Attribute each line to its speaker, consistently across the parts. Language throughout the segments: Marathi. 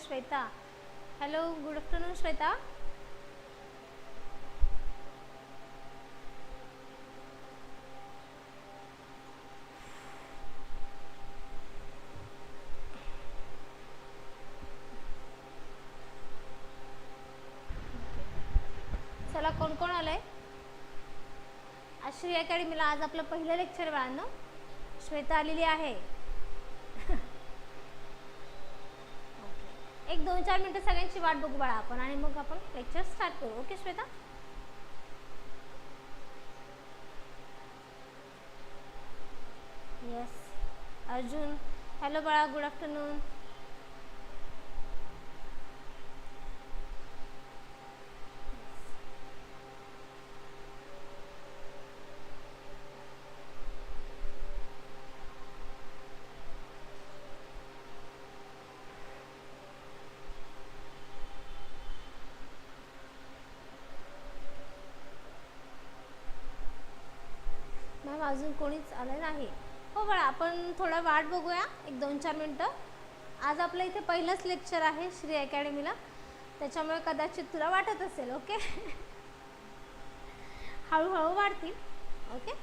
Speaker 1: Shweta. Hello good afternoon Shweta. चला कोण कोण आलंय? आश्री अकॅडमीला आज आपलं पहिलं लेक्चर बाळांनो. श्वेता आलेली आहे ओके. एक दोन चार मिनटं सगळ्यांची वाट बघू बाळा आपण आणि मग आपण लेक्चर स्टार्ट करू. Okay Shweta? Yes Arjun. Hello बाळा गुड आफ्टरनून मॅम अजून कोणीच आलं नाही. हो बाळा आपण थोडा वाट बघूया. एक दोन चार मिनटं. आज आपलं इथे पहिलंच लेक्चर आहे श्री अकॅडमीला त्याच्यामुळे कदाचित तुला वाटत असेल ओके? हळूहळू वाढतील ओके?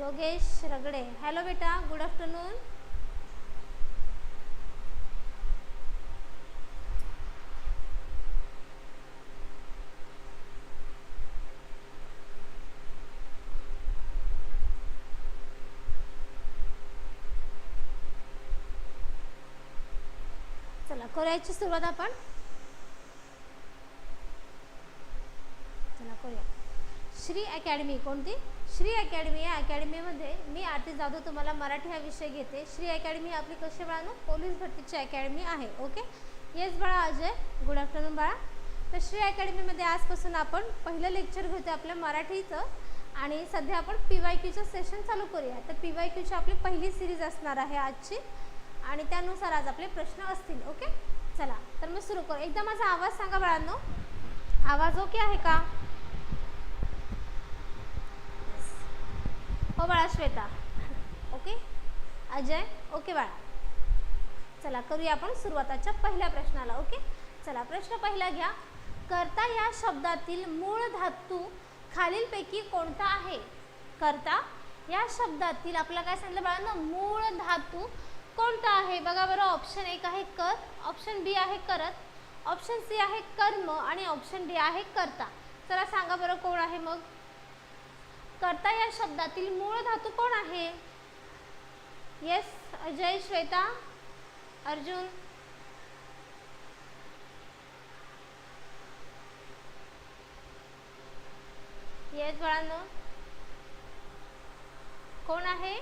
Speaker 1: योगेश रगडे. हॅलो बेटा गुड आफ्टरनून चला करायची सुरुवात आपण. चला करूया. श्री अकॅडमी कोणती? श्री अकॅडमी या अकॅडमीमध्ये मी आरती जाधव तुम्हाला मराठी हा विषय घेते. श्री अकॅडमी आपली कशी बाळानो? पोलीस भरतीची अकॅडमी आहे ओके? येस बाळा अजय. गुड आफ्टरनून बाळा. तर श्री अकॅडमीमध्ये आजपासून आपण पहिलं लेक्चर घेतो आपल्या मराठीचं आणि सध्या आपण पी वाय क्यूचं सेशन चालू करूया. तर पी वाय क्यूची आपली पहिली सिरीज असणार आहे आजची. आणि त्यानुसार आज आपले प्रश्न असतील ओके? चला तर मी सुरू करू. एकदा माझा आवाज सांगा बाळांनो. आवाज ओके आहे का? हो बाळा श्वेता. ओके? अजय? ओके बाळा. चला करूया आपण सुरुवाताच्या पहिल्या प्रश्नाला ओके? चला प्रश्न पहिला घ्या. करता या शब्दातील मूळ धातू खालीलपैकी कोणता आहे? करता या शब्दातील आपल्याला काय सांगितलं बाळांनो? मूळ धातू कोणता आहे? बघा बरं ऑप्शन एक आहे कर ऑप्शन बी आहे करत ऑप्शन सी आहे कर्म आणि ऑप्शन डी आहे करता. चला सांगा बरं कोण आहे मग? कर्ता या शब्दातील मूळ धातू कोण आहे? येस अजय श्वेता अर्जुन. येस बाळांनो. कोण आहे?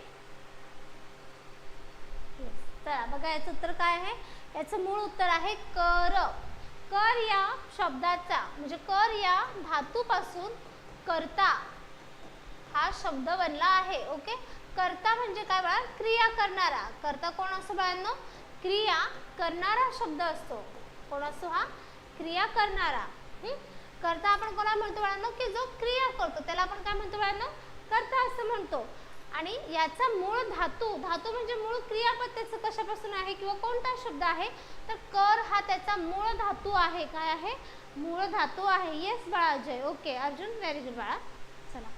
Speaker 1: चला बघा याचं उत्तर काय आहे? याचं मूळ उत्तर आहे कर. कर या शब्दाचा म्हणजे कर या धातूपासून करता. हा शब्द बनला आहे ओके? करता म्हणजे काय बाळा? क्रिया करणारा. करता कोण असतो बाळांनो? क्रिया करणारा शब्द असतो. कोण असतो हा? क्रिया करणारा. करता आपण कोणाला म्हणतो बाळांनो? की जो क्रिया करतो. त्याला आपण काय म्हणतो बाळांनो? करता असं म्हणतो. आणि याचा मूळ धातू धातू म्हणजे मूळ क्रियापद त्याचं कशापासून आहे किंवा कोणता शब्द आहे? तर कर हा त्याचा मूळ धातू आहे. काय आहे? मूळ धातू आहे. येस बाळा Ajay okay Arjun very good बाळा. चला.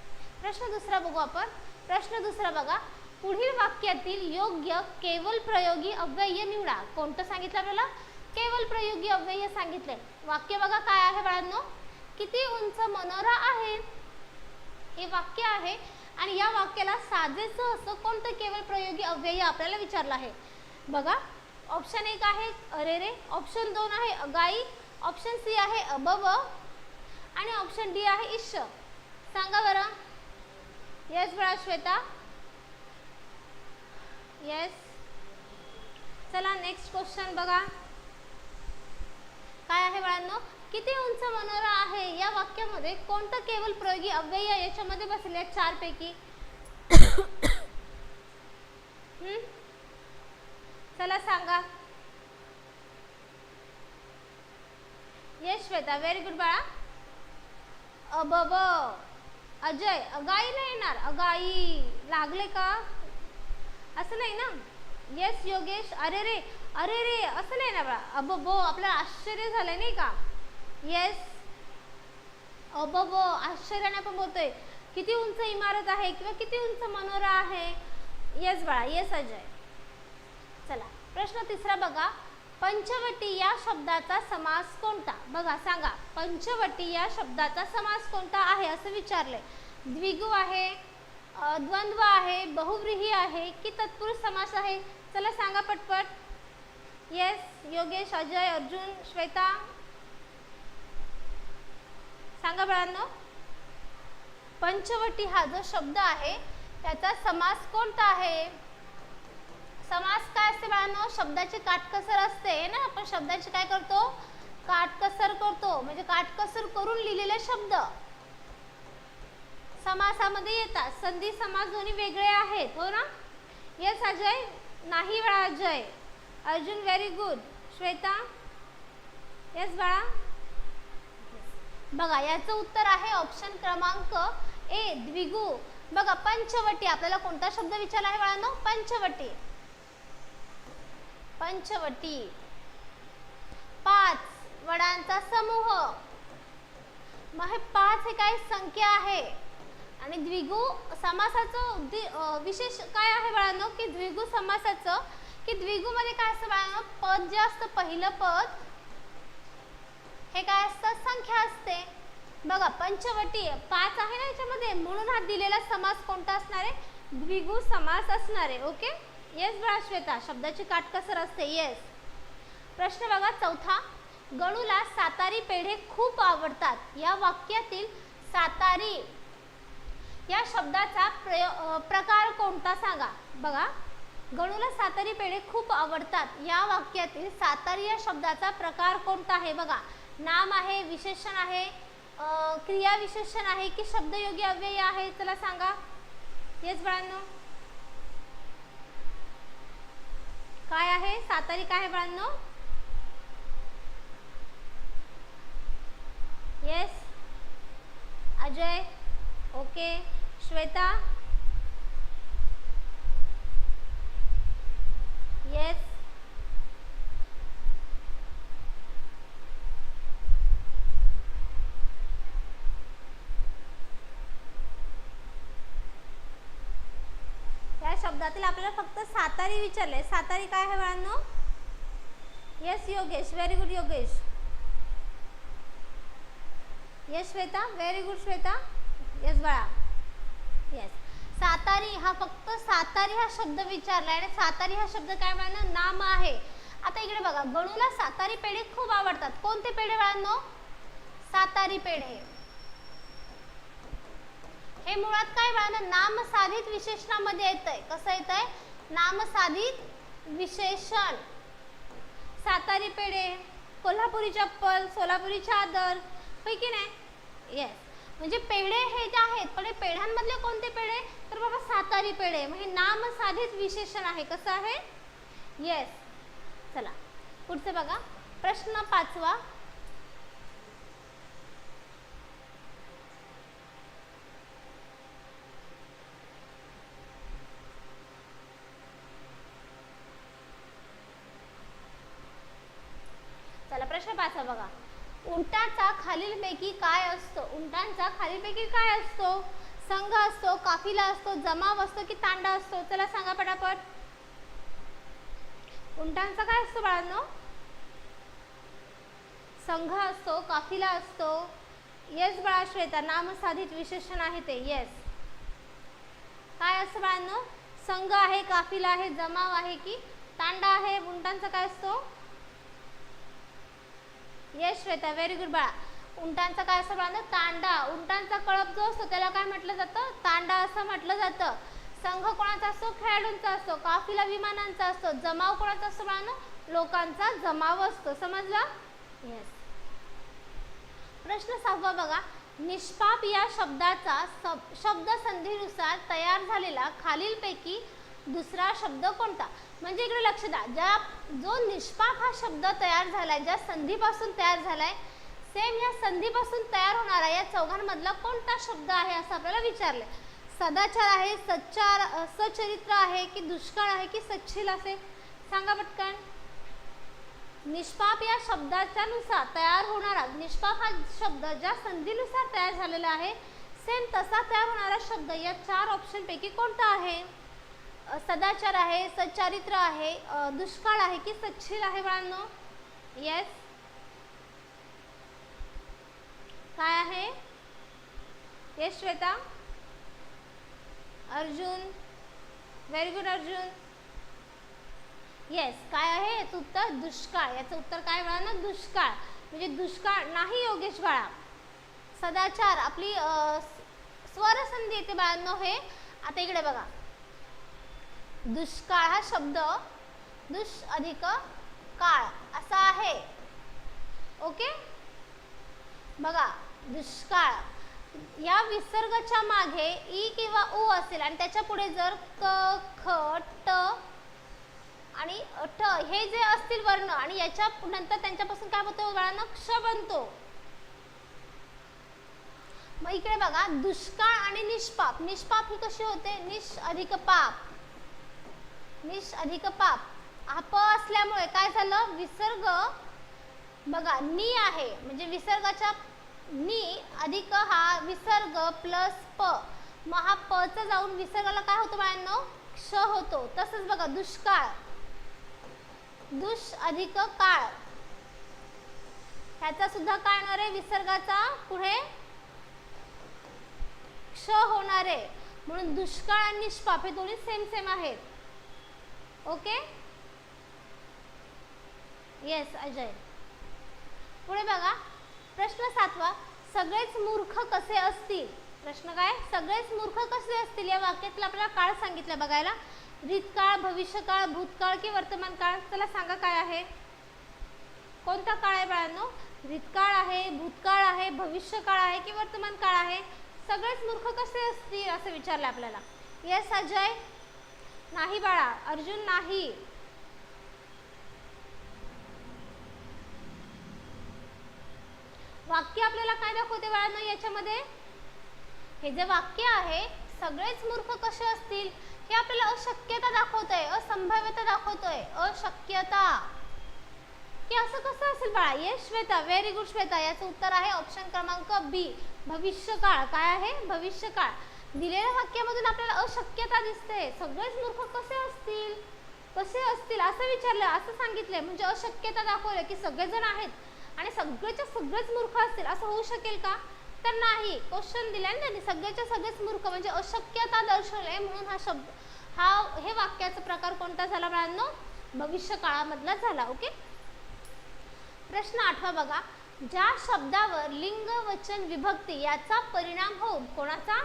Speaker 1: प्रश्न दुसरा बघू आपण. प्रश्न दुसरा बघा. पुढील वाक्यातील योग्य केवल प्रयोगी अव्यय निवडा. कोणतं सांगितलं आपल्याला? केवल प्रयोगी अव्यय सांगितले वाक्य बघा काय आहे बाळांनो? किती उंच मनोरा आहे? हे वाक्य आहे आणि या वाक्याला साजेचं असं कोणतं केवळ प्रयोगी अव्यय आपल्याला विचारलं आहे? बघा ऑप्शन एक आहे अरे रे. ऑप्शन दोन आहे अगाई. ऑप्शन सी आहे अबब. आणि ऑप्शन डी आहे इश सांगा बरं. येस बळा श्वेता. येस चला नेक्स्ट क्वेश्चन बघा. काय आहे बाळांनो? किती उंच मनोरा आहे? या वाक्यामध्ये कोणतं केवळ प्रयोगी अव्यय याच्यामध्ये बसले चार पैकी चला सांगा. येस श्वेता व्हेरी गुड बाळा. अबब अजय अगाई नाही येणार. अगाई लागले का? असं नाही ना? येस योगेश अरे रे अरे रे असं नाही ना बाळा? अबबो आपल्याला आश्चर्य झालं नाही का? येस अबब आश्चर्याने आपण बोलतोय. किती उंच इमारत आहे किंवा किती उंच मनोरा आहे? येस बाळा. येस अजय. चला प्रश्न तिसरा बघा. पंचवटी या शब्दाचा समास कोणता? बघा सांगा. पंचवटी या शब्दाचा समास कोणता आहे असं विचारले द्विगु आहे द्वंद्व आहे बहुव्रीही आहे की तत्पुरुष समास आहे? चला सांगा पटपट. येस योगेश अजय अर्जुन श्वेता. सांगा बाळांनो. पंचवटी हा जो शब्द आहे त्याचा समास कोणता आहे? समास काय असते बाळांनो? शब्दाची काटकसर असते ना? आपण शब्दाची काय करतो? काटकसर करतो. म्हणजे काटकसर करून लिहिलेले शब्द. समासामध्ये येतात. संधी समास दोन्ही वेगळे आहेत हो ना? येस अजय? नाही बाळा Ajay. Arjun very good Shweta? Yes बाळा? बघा याचं उत्तर आहे ऑप्शन क्रमांक ए द्विगु. बघा पंचवटी. आपल्याला कोणता शब्द विचारला आहे बाळांनो? पंचवटी. पंचवटी. पाच वडांचा समूह. मग हे पाच हे काय संख्या आहे. आणि द्विगु समासाचं विशेष काय आहे बाळांनो? की द्विगु समासाचं. की द्विगु मध्ये काय असतं बाळांनो? पद जे असतं पहिलं पद हे काय असतं संख्या असते? बघा पंचवटी पाच आहे ना याच्यामध्ये? म्हणून हा दिलेला समास कोणता असणार आहे? द्विगु समास असणार आहे. ओके? येस ब्राश्वेता शब्दाची काटकसर असते. येस प्रश्न बघा चौथा. गणूला सातारी पेढे खूप आवडतात. या वाक्यातील सातारी या शब्दाचा प्रयो प्रकार कोणता सांगा? बघा. गणूला सातारी पेढे खूप आवडतात. या वाक्यातील सातारी या शब्दाचा प्रकार कोणता आहे? बघा. नाम आहे विशेषण आहे क्रिया विशेषण आहे की शब्दयोगी अव्यय आहे चला सांगा. येस बाळांनो. काय आहे? सातारी काय आहे बाळांनो. Yes. Ajay. Okay. Shweta. Yes या शब्दातील आपल्याला फक्त सातारी विचारले सातारी काय आहे बाळांनो? Yes Yogesh. Very good Yogesh. Yes Shweta. Very good Shweta. Yes बाळा. येस सातारी हा फक्त सातारी हा शब्द विचारला आणि सातारी हा शब्द काय बाळांनो? नाम आहे. आता इकडे बघा गणूला सातारी पेढे खूप आवडतात. कोणते पेढे बाळांनो? सातारी पेढे. हे मुळात काय बाळांनो? नामसाधित विशेषणामध्ये येतंय. कसं येतंय? नामसाधित विशेषण. सातारी पेढे कोल्हापुरी चप्पल सोलापुरी चादर होय की नाही. येस म्हणजे पेढे हे जे आहेत पण हे पेढ्यांमधले कोणते पेढे? तर बाबा सातारी पेढे. म्हणजे नामसाधित विशेषण आहे. कसं आहे? येस चला. पुढचं बघा. प्रश्न पाचवा. चला बघा. उंटाचा खालीलपैकी काय असतो? उंटांचा खालीलपैकी काय असतो? संघ असतो काफिला असतो जमाव असतो की तांडा असतो? चला सांगा पटापट. उंटांचा काय असतो बाळांनो? संघ असतो काफिला असतो. येस बाळा श्वेता नामसाधित विशेषण आहे ते येस. काय असतं बाळांनो? संघ आहे काफिला आहे जमाव आहे की तांडा आहे उंटांचा काय असतो? येस श्वेता व्हेरी गुड बाळा. उंटांचा काय असं बाळांनो तांडा. उंटांचा कळप जो असतो त्याला काय म्हटलं जातं? तांडा असं म्हटलं जातं. संघ कोणाचा असतो खेळाडूंचा असतो काफिला विमानांचा असतो जमाव कोणाचा असतो बाळांनो लोकांचा जमाव असतो. समजला? येस प्रश्न सहावा बघा. निष्पाप या शब्दाचा सब शब्द संधीनुसार तयार झालेला खालीलपैकी दुसरा शब्द कोणता? म्हणजे इकडे लक्ष द्या. ज्या जो निष्पाप हा शब्द तयार झालाय ज्या संधीपासून तयार झालाय सेम या संधीपासून तयार होणारा या चौघांमधला कोणता शब्द आहे असं आपल्याला विचारलंय. सदाचार आहे सच्चार सचरित्र आहे की दुष्काळ आहे की सच्छील असे? सांगा पटकन. निष्पाप या शब्दाच्या नुसार तयार होणारा निष्पाप हा शब्द ज्या संधीनुसार तयार झालेला आहे सेम तसा तयार होणारा शब्द या चार ऑप्शन पैकी कोणता आहे? सदाचार आहे सच्चारित्र आहे दुष्काळ आहे की सच्छील आहे बाळांनो? येस काय आहे? Yes Shweta? Arjun? Very good Arjun. Yes काय आहे? याचं उत्तर दुष्काळ. याचं उत्तर काय बाळा ना दुष्काळ. म्हणजे दुष्काळ नाही योगेश बाळा. सदाचार आपली स्वरसंधी येते बाळांनो हे. आता इकडे बघा. दुष्काळ हा शब्द दुष अधिक काळ असा आहे. ओके? बघा दुष्काळ या विसर्गाच्या मागे ई किंवा उ असेल आणि त्याच्या पुढे जर क ख ट आणि ठ हे जे असतील वर्ण आणि याच्या नंतर त्यांच्यापासून काय होतं? बाळांना क्ष बनतो. मग इकडे बघा दुष्काळ आणि निष्पाप. निष्पाप ही कशी होते? निश अधिक पाप. निश अधिक पाप. हा प असल्यामुळे काय झालं? विसर्ग बघा नी आहे. म्हणजे विसर्गाच्या नी अधिक हा विसर्ग प्लस प. मग हा पचं जाऊन विसर्गाला काय होतं बाळांनो? क्ष होतो. तसंच बघा दुष्काळ. दुष अधिक काळ. ह्याचा सुद्धा काय होणार आहे? विसर्गाचा पुढे क्ष होणार आहे. म्हणून दुष्काळ आणि निष्पाप हे दोन्ही सेम सेम आहेत. ओके? येस अजय. पुढे बघा. प्रश्न सातवा. सगळेच मूर्ख कसे असतील? प्रश्न काय? सगळेच मूर्ख कसे असतील? या वाक्यातला आपल्याला काळ सांगितलं बघायला. रीतकाळ भविष्यकाळ भूतकाळ की वर्तमान काळ त्याला सांगा काय आहे? कोणता काळ आहे बाळांनो? रीतकाळ आहे भूतकाळ आहे भविष्यकाळ आहे की वर्तमान काळ आहे? सगळेच मूर्ख कसे असतील? असं विचारलं आपल्याला. येस अजय. नाही बाळा अर्जुन नाही. वाक्य आपल्याला काय दाखवते बाळांना याच्यामध्ये? हे जे वाक्य आहे सगळेच मूर्ख कसे असतील? हे आपल्याला अशक्यता दाखवतंय असंभाव्यता दाखवतोय. अशक्यता. की असं कसं असेल बाळा? Yes Shweta very good Shweta. याचं उत्तर आहे ऑप्शन क्रमांक बी भविष्यकाळ. काय आहे? भविष्यकाळ. दिलेल्या वाक्यामधून आपल्याला अशक्यता दिसते. सगळेच मूर्ख कसे असतील? कसे असतील? असं विचारलं असं सांगितलंय. म्हणजे अशक्यता दाखवलं की सगळेजण आहेत आणि सगळेच्या सगळेच मूर्ख असतील. असं होऊ शकेल का? तर नाही. क्वेश्चन दिलाय ना त्यांनी. सगळ्याच्या सगळेच मूर्ख. म्हणजे अशक्यता दर्शवलंय म्हणून हा शब्द हा हे वाक्याचा प्रकार कोणता झाला बाळांनो? भविष्य काळामधला झाला. ओके? प्रश्न आठवा बघा. ज्या शब्दावर लिंग वचन विभक्ती याचा परिणाम होऊन कोणाचा?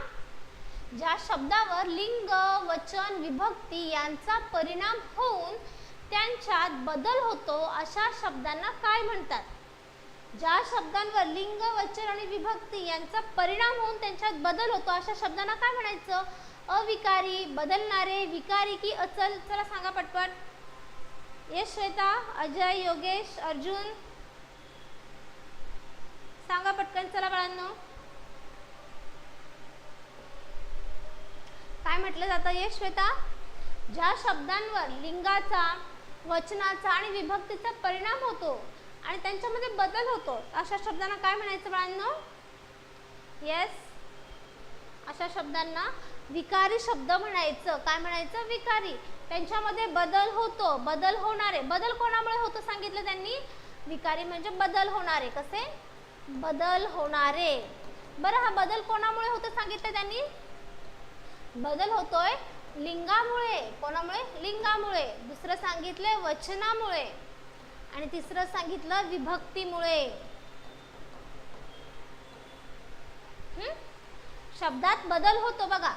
Speaker 1: ज्या शब्दावर लिंग वचन विभक्ती यांचा परिणाम होऊन त्यांच्यात बदल होतो अशा शब्दांना काय म्हणतात? ज्या शब्दांवर लिंग वचन आणि विभक्ती यांचा परिणाम होऊन त्यांच्यात बदल होतो अशा शब्दांना काय म्हणायचं? अविकारी बदलणारे विकारी की अचल? चला सांगा पटपट. यश श्वेता अजय योगेश अर्जुन. सांगा पटकन चला बाळांनो. काय म्हटलं जातं? यश श्वेता ज्या शब्दांवर लिंगाचा वचनाचा आणि विभक्तीचा परिणाम होतो आणि त्यांच्यामध्ये बदल होतो अशा शब्दांना काय म्हणायचं बाळांनो? येस अशा शब्दांना विकारी शब्द म्हणायचं. काय म्हणायचं? विकारी. त्यांच्यामध्ये बदल होतो. बदल होणारे. बदल कोणामुळे होतो सांगितलं त्यांनी? विकारी म्हणजे बदल होणारे. कसे? बदल होणारे. बरं हा बदल कोणामुळे होतो सांगितलं त्यांनी? बदल होतोय लिंगामुळे कोणामुळे? लिंगामुळे. दुसरं सांगितलं वचनामुळे. आणि तिसरं सांगितलं विभक्तीमुळे. शब्दात बदल होतो बघा.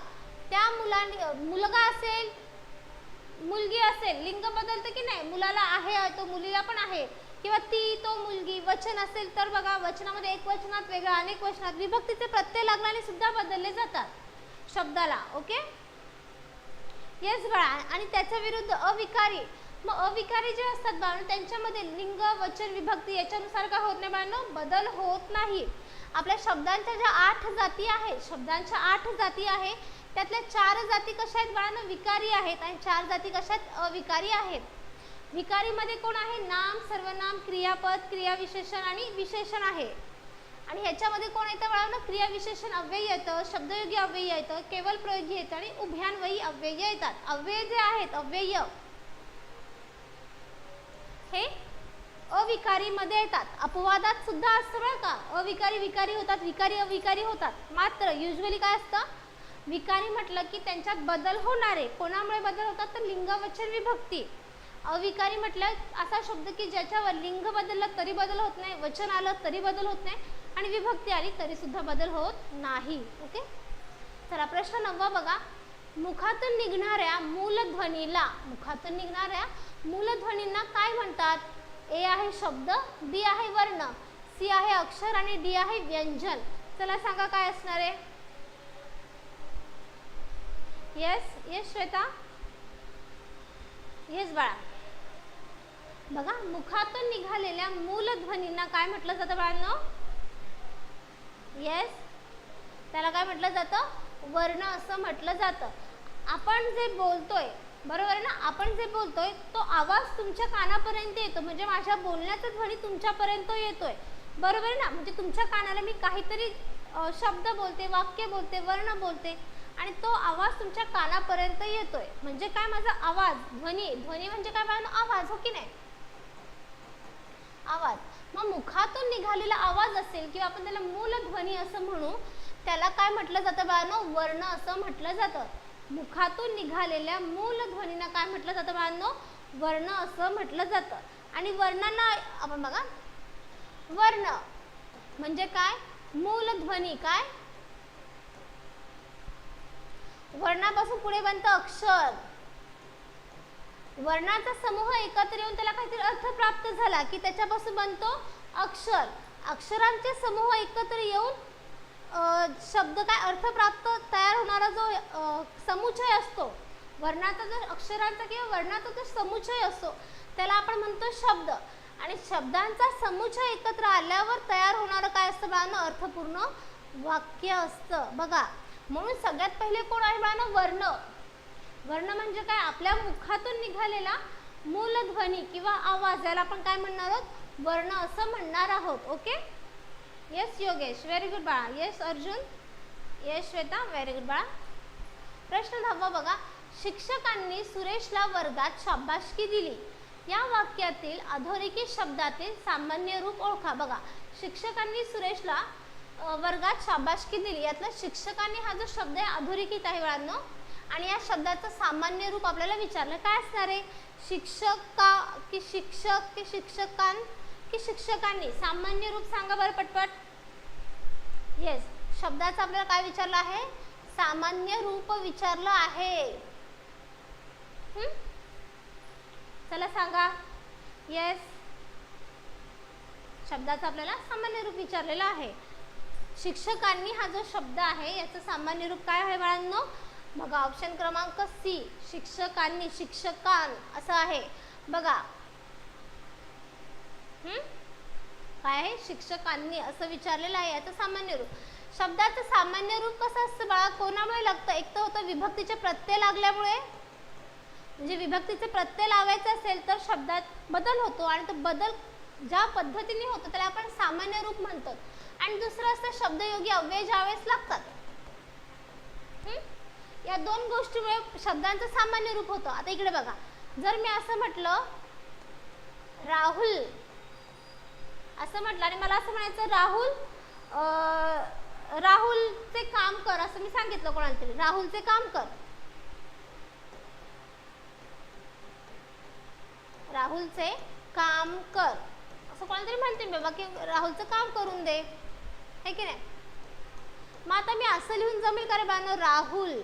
Speaker 1: त्या मुलांनी मुलगा असेल मुलगी असेल लिंग बदलतं की नाही? मुलाला आहे तो मुलीला पण आहे. किंवा ती तो मुलगी वचन असेल तर बघा वचनामध्ये एक वचनात वेगळं अनेक वचनात विभक्तीचे प्रत्यय लागल्याने सुद्धा बदलले जातात. शब्दाला ओके? येस बाळा. आणि त्याच्या विरुद्ध अविकारी. मग अविकारी जे असतात बाळ त्यांच्यामध्ये लिंग वचन विभक्ती याच्यानुसार काय होत नाही बाळांनो? बदल होत नाही. आपल्या शब्दांच्या ज्या आठ जाती आहेत शब्दांच्या आठ जाती आहे त्यातल्या चार जाती कशा आहेत बाळांनो? विकारी आहेत. आणि चार जाती कशा आहेत? अविकारी आहेत. विकारीमध्ये कोण आहे? नाम सर्वनाम क्रियापद क्रियाविशेषण आणि विशेषण आहे. आणि ह्याच्यामध्ये कोण येतं बाळांनो? क्रियाविशेषण अव्यय येतं शब्दयोगी अव्यय येतं केवळ प्रयोगी येतं आणि उभ्यान्वयी अव्यय येतात. अव्यय जे आहेत अव्यय. हे अविकारीमध्ये येतात. अपवादात सुद्धा असतं बरं का? अविकारी विकारी होतात विकारी अविकारी होतात. मात्र युजली काय असतं? विकारी म्हटलं की त्यांच्यात बदल होणारे. कोणामुळे बदल होतात? तर लिंगवचन विभक्ती. अविकारी म्हटलं असा शब्द की ज्याच्यावर लिंग बदललं तरी बदल होत नाही वचन आलं तरी बदल होत नाही. आणि विभक्ती आली तरी सुद्धा बदल होत नाही. ओके तर प्रश्न नववा बघा. मुखातून निघणाऱ्या मूलध्वनीला मुखातून निघणाऱ्या मूलध्वनींना काय म्हणतात? ए आहे शब्द बी आहे वर्ण सी आहे अक्षर आणि डी आहे व्यंजन. चला सांगा काय असणार आहे? Yes yes Shweta? येस बाळा. बघा मुखातून निघालेल्या मूलध्वनींना काय म्हटलं जातं बाळांनो? येस त्याला काय म्हटलं जातं? वर्ण असं म्हटलं जातं. आपण जे बोलतोय बरोबर आहे ना? आपण जे बोलतोय तो आवाज तुमच्या कानापर्यंत येतो. म्हणजे माझ्या बोलण्याचा ध्वनी तुमच्यापर्यंत येतोय. बरोबर आहे ना? म्हणजे तुमच्या कानाला मी काहीतरी शब्द बोलते वाक्य बोलते वर्ण बोलते आणि तो आवाज तुमच्या कानापर्यंत येतोय. म्हणजे काय माझा आवाज? ध्वनी. ध्वनी म्हणजे काय? मला आवाज हो की नाही? आवाज. मग मुखातून निघालेला आवाज असेल किंवा आपण त्याला मूलध्वनी असं म्हणू त्याला काय म्हटलं जातं बाळांनो? वर्ण असं म्हटलं जातं. मुखातून निघालेल्या मूलध्वनींना काय म्हटलं जातं बाळांनो? वर्ण असं म्हटलं जातं. आणि वर्णांना आपण बघा. वर्ण म्हणजे काय? मूलध्वनी काय? वर्णापासून पुढे बनतं अक्षर. वर्णाचा समूह एकत्र येऊन त्याला काहीतरी अर्थ प्राप्त झाला की त्याच्यापासून बनतो अक्षर. अक्षरांचे समूह एकत्र येऊन शब्द काय अर्थ प्राप्त तयार होणारा जो समुच्चय असतो वर्णाचा जो अक्षरांचा किंवा वर्णाचा जो समुच्चय असतो त्याला आपण म्हणतो शब्द. आणि शब्दांचा समुच्चय एकत्र आल्यावर तयार होणारं काय असतं बाळांनो? अर्थपूर्ण वाक्य असतं. बघा म्हणून सगळ्यात पहिले कोण आहे बाळांनो? वर्ण. वर्ण म्हणजे काय? आपल्या मुखातून निघालेला मूलध्वनी किंवा आवाज याला आपण काय म्हणणार आहोत? वर्ण असं म्हणणार आहोत okay? Yes Yogesh very good बाळा. Yes Arjun. Yes Shweta very good बाळा. प्रश्न दहावा बघा. शिक्षकांनी सुरेशला वर्गात शाबासकी दिली. या वाक्यातील अधोरेखित शब्दातील सामान्य रूप ओळखा बघा. शिक्षकांनी सुरेशला वर्गात शाबासकी दिली. यातला शिक्षकांनी हा जो शब्द आहे अधोरेखित आहे बाळांनो आणि या शब्दाचं सामान्य रूप आपल्याला विचारलं काय असणार आहे? शिक्षक का की शिक्षक की शिक्षकां की शिक्षकांनी? सामान्य रूप सांगा बरं पटपट. येस शब्दाचं आपल्याला काय विचारलं आहे? सामान्य रूप विचारलं आहे. चला सांगा. येस शब्दाचं आपल्याला सामान्य रूप विचारलेलं आहे. शिक्षकांनी हा जो शब्द आहे याचं सामान्य रूप काय आहे बाळांनो? बघा ऑप्शन क्रमांक सी शिक्षकांनी शिक्षकां असं आहे. बघा. काय आहे? शिक्षकांनी असं विचारलेलं आहे. याचं सामान्य रूप. शब्दाचं सामान्य रूप कसं असतं बाळा? कोणामुळे लागतं? एक तर होतं विभक्तीचे प्रत्यय लागल्यामुळे. म्हणजे विभक्तीचे प्रत्यय लावायचे असेल तर शब्दात बदल होतो आणि तो बदल ज्या पद्धतीने होतो त्याला आपण सामान्य रूप म्हणतो. आणि दुसरं असतं शब्दयोगी अव्यय ज्यावेळेस लागतात. या दोन गोष्टीमुळे शब्दांचं सामान्य रूप होतं. आता इकडे बघा. जर मी असं म्हटलं राहुल असं म्हटलं आणि मला असं म्हणायचं राहुल राहुलचे काम कर असं मी सांगितलं कोणाला तरी. राहुलचे काम कर. राहुलचे काम कर. असं कोणाला तरी म्हणते मी बाबा की राहुलचं काम करून दे. हे की नाही? मग आता मी असं लिहून जमेल का रे बानो राहुल.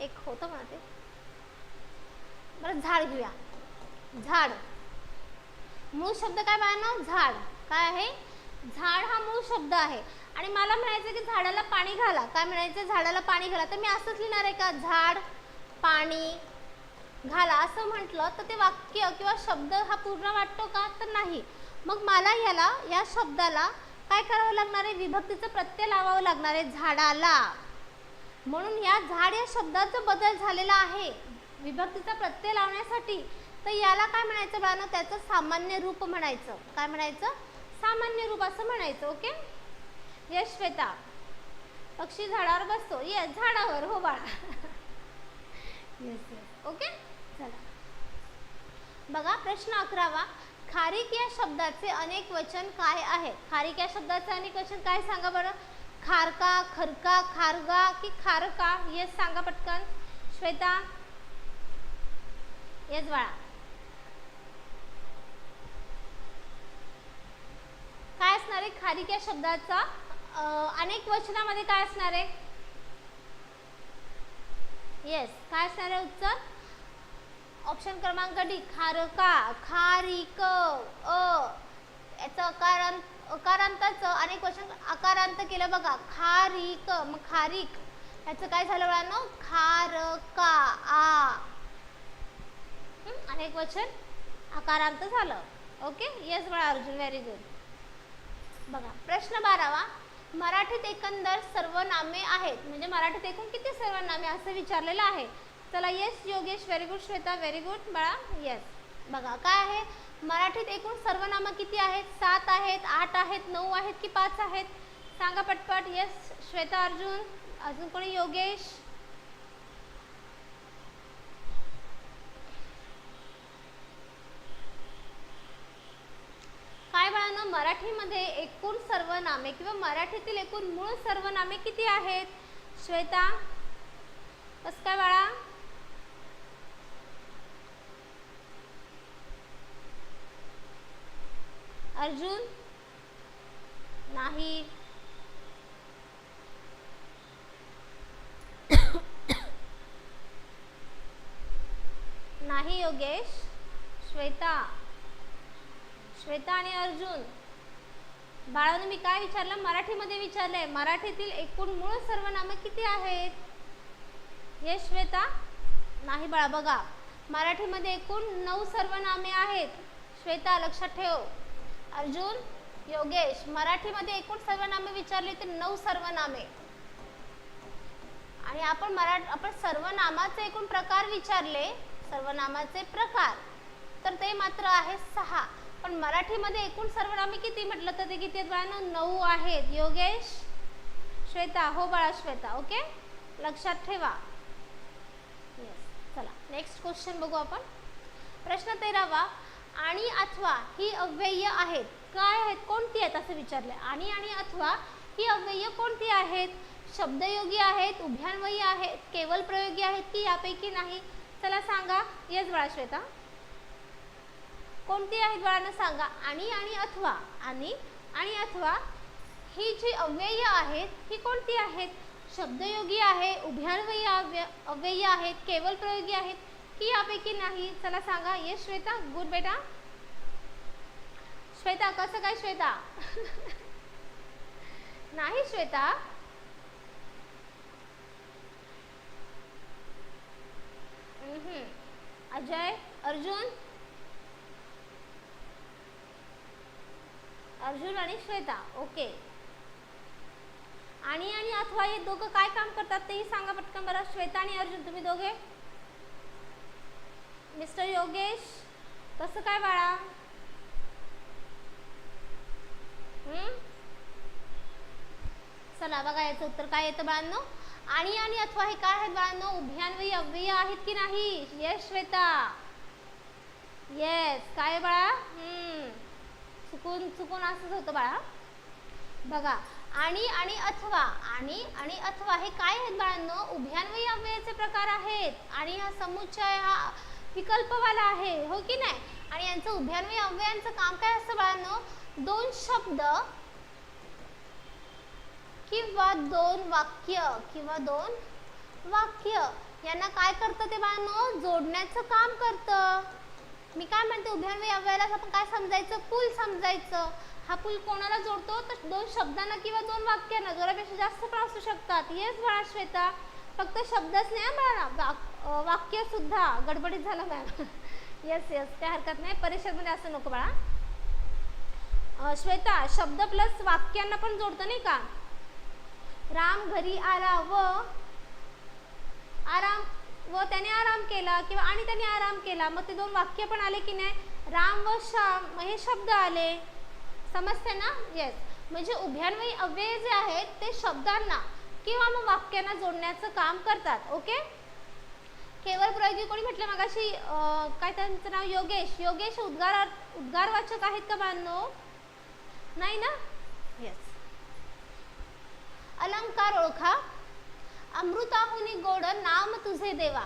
Speaker 1: एक होतं म्हणा ते. बरं झाड घेऊया. झाड. मूळ शब्द काय बाळांनो? झाड. काय आहे? झाड हा मूळ शब्द आहे. आणि मला म्हणायचं की झाडाला पाणी घाला. काय म्हणायचं झाडाला पाणी घाला. तर मी असंच लिहिणार आहे का? झाड पाणी घाला. असं म्हटलं तर ते वाक्य किंवा शब्द हा पूर्ण वाटतो का? तर नाही. मग मला याला या शब्दाला काय करावं लागणार आहे? विभक्तीचं प्रत्यय लावावं लागणार आहे. झाडाला. म्हणून या झाड या शब्दाचा बदल झालेला आहे. विभक्तीचा प्रत्यय लावण्यासाठी. तर याला काय म्हणायचं बाळांनो? त्याचं सामान्य रूप म्हणायचं. काय म्हणायचं? सामान्य रूप असं म्हणायचं ओके? यश श्वेता. पक्षी झाडावर बसतो. येस झाडावर. हो बाळा. Yes yes okay? चला. बघा प्रश्न अकरावा. खारीक या शब्दाचे अनेक वचन काय आहे? खारीक या शब्दाचे अनेक वचन काय सांगा बरं? खारका खरका खारगा की खारका येस सांगा पटकन. श्वेता येस बाळा काय असणार आहे खारीक या शब्दाचा अनेक वचनामध्ये काय असणार आहे? येस काय असणार आहे उत्तर? ऑप्शन क्रमांक डी खारका खारिक अ. याचं अकारांत अकारांताचं अनेक क्वेश्चन अकारांत केलं बघा. खारिक मग खारिक. ह्याचं काय झालं मला खार का आ अनेक वचन अकारांत झालं. ओके? येस बाळा अर्जुन व्हेरी गुड बघा प्रश्न बारावा. मराठीत एकंदर सर्वनामे आहेत. म्हणजे मराठीत एकूण किती सर्वनामे असं विचारलेलं आहे? चला yes Yogesh very good Shweta very good बाळा येस बघा काय आहे? मराठीत एकूण सर्वनामं किती आहेत? सात आहेत आठ आहेत नऊ आहेत की पाच आहेत? सांगा पटपट. येस श्वेता अर्जुन. अजून कोणी? योगेश. काय बाळांनो मराठीमध्ये एकूण सर्वनामे किंवा मराठीतील एकूण मूळ सर्वनामे किती आहेत? श्वेता. कस काय बाळा? अर्जुन नाही. नाही योगेश. श्वेता. श्वेता आणि अर्जुन. बाळानं मी काय विचारलं? मराठीमध्ये विचारलंय. मराठीतील एकूण मूळ सर्वनामे किती आहेत? हे श्वेता? नाही बाळा बघा. मराठीमध्ये एकूण नऊ सर्वनामे आहेत. श्वेता लक्षात ठेव. अर्जुन योगेश मराठीमध्ये एकूण सर्वनामे विचारली तर नऊ सर्वनामे. आणि आपण मरा आपण सर्वनामाचे एकूण प्रकार विचारले सर्वनामाचे प्रकार तर ते मात्र आहे सहा. पण मराठीमध्ये एकूण सर्वनामे किती म्हटलं तर ते किती आहेत नऊ आहेत. योगेश श्वेता हो बाळा श्वेता ओके? लक्षात ठेवा. येस चला नेक्स्ट क्वेश्चन बघू आपण. प्रश्न तेरावा. आणि अथवा ही अव्यय आहेत. काय आहेत? कोणती आहेत? असं विचारले आणि आणि अथवा ही अव्यय कोणती आहेत? शब्दयोगी आहेत? उभ्यान्वयी आहेत? केवल प्रयोगी आहेत की यापैकी नाही? चला सांगा. येस बाळा श्वेता. कोणती आहेत बाळांना सांगा. आणि आणि अथवा. आणि आणि अथवा. ही जी अव्यय आहेत ही कोणती आहेत? शब्दयोगी आहे उभ्यान्वयी अव्य अव्यय आहेत केवल प्रयोगी आहेत. की यापैकी नाही. चला सांगा. येस श्वेता? गुड बेटा? श्वेता कसं काय श्वेता? नाही श्वेता. हम्म. अजय? अर्जुन? अर्जुन आणि श्वेता. ओके. आणि आणि अथवा हे दोघं काय काम करतात तेही सांगा पटकन बरं. श्वेता आणि अर्जुन तुम्ही दोघे? मिस्टर योगेश कसं काय बाळा? चला बघा याचं उत्तर काय येतं बाळांनो? आणि आणि अथवा हे काय आहेत बाळांनो? उभ्यान्वयी अव्यय आहेत की नाही? येस श्वेता. येस काय बाळा? हम्म. चुकून चुकून असंच होतं बाळा. बघा आणि आणि अथवा आणि आणि अथवा हे काय आहेत बाळांनो? उभ्यान्वयी अव्ययाचे प्रकार आहेत. आणि हा समुच्चय हा विकल्पवाला आहे हो की नाही? आणि यांचं उभयान्वयी अव्ययांचं काम काय असतं बाळांनो? दोन शब्द किंवा दोन वाक्य किंवा दोन वाक्य यांना काय करतं ते बाळांनो? जोडण्याचं काम करतं. मी काय म्हणते उभ्यान्वयी अव्ययाला आपण काय समजायचं? पूल समजायचं. हा पूल कोणाला जोडतो? तर दोन शब्दांना किंवा दोन वाक्यांना. जोरापेक्षा जास्त पण असू शकतात. येस बाळा श्वेता. फक्त शब्दच नाही हं बाळा. वाक्यसुद्धा वाक्य सुद्धा गडबडीत झालं मॅम येस येस काय हरकत नाही. परीक्षेमध्ये असं नको बाळा. श्वेता शब्द प्लस वाक्यांना पण जोडतं नाही का? राम घरी आला व आराम व त्याने आराम केला किंवा आणि त्याने आराम केला. मग ते दोन वाक्य पण आले की नाही? राम व श्याम हे शब्द आले. समजते ना? येस म्हणजे उभ्यान्वयी अव्यय जे आहेत ते शब्दांना किंवा मग वाक्यांना जोडण्याचं काम करतात. ओके केवळ प्रयोगी कोणी म्हटलं मगाशी काय त्यांचं नाव? योगेश. योगेश उद्गार उद्गारवाचक आहेत का बांधो नाही ना? येस अलंकार ओळखा. अमृताहुनी गोड नाम तुझे देवा.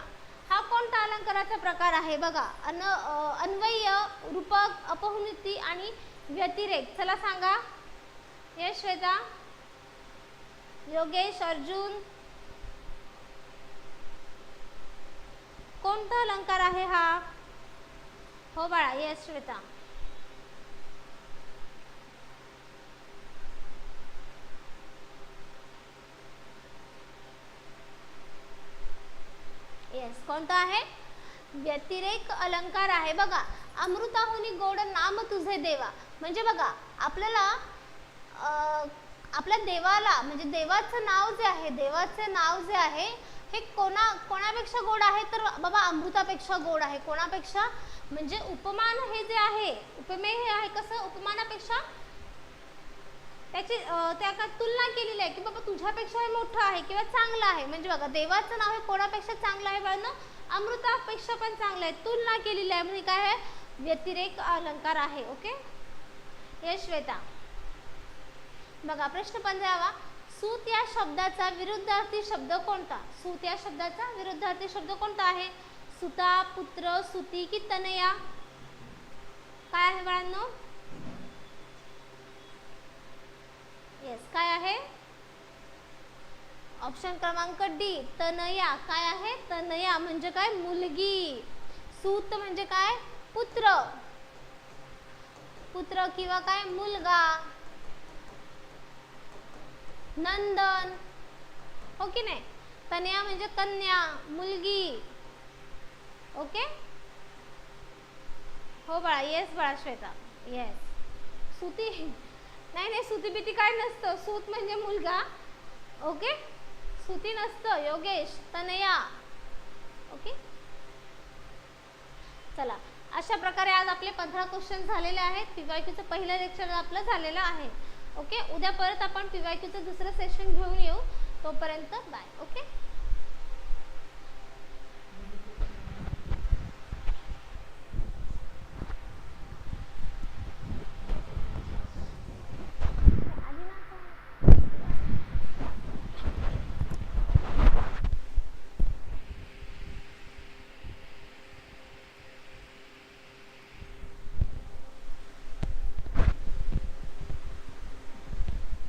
Speaker 1: हा कोणता अलंकाराचा प्रकार आहे? बघा अन अन्वय रूपक अपहुनिती आणि व्यतिरेक. चला सांगा. यश श्वेता. योगेश अर्जुन. कोणता अलंकार आहे हा? हो बाळा येस श्वेता येस कोणता आहे? व्यतिरेक अलंकार आहे. बघा अमृताहुनी गोड नाम तुझे देवा. म्हणजे बघा आपल्याला अं, आपल्या देवाला म्हणजे देवाचं नाव जे आहे देवाचे नाव जे आहे हे कोणा कोणापेक्षा गोड आहे? तर बाबा अमृतापेक्षा गोड आहे. कोणापेक्षा? म्हणजे उपमान हे जे आहे उपमेय हे आहे कसं? उपमानापेक्षा त्याची त्या का तुलना केलेली आहे की बाबा तुझ्यापेक्षा हे मोठं आहे किंवा चांगलं आहे. म्हणजे बघा देवाचं नाव हे कोणापेक्षा चांगलं आहे बघा अमृतापेक्षा पण चांगलं आहे. तुलना केलेली आहे. म्हणजे काय आहे? व्यतिरेक अलंकार आहे. ओके? हे श्वेता. बघा प्रश्न पंधरावा. सूत या शब्दाचा विरुद्धार्थी शब्द कोणता? सूत या शब्दाचा विरुद्धार्थी शब्द कोणता आहे? सुता पुत्र सुती की तनया? काय आहे बाळांनो? येस काय आहे? ऑप्शन क्रमांक डी तनया. काय आहे? तनया म्हणजे काय? मुलगी. सूत म्हणजे काय? पुत्र. पुत्र किंवा काय? मुलगा. नंदन. हो की नाही? तनया म्हणजे कन्या मुलगी. ओके? हो बाळा येस बाळा श्वेता. येस सुती. नाही नाही सुती भीती काय नसतं. सूत म्हणजे मुलगा. ओके? सुती नसतं. योगेश तनया. ओके? चला. अशा प्रकारे आज आपले पंधरा क्वेश्चन झालेले आहेत. पीवायक्यूचं पहिलं लेक्चर आपलं झालेलं आहे. ओके? उद्या परत आपण पीवायक्यूचं दुसरं सेशन घेऊन येऊ. तोपर्यंत बाय ओके?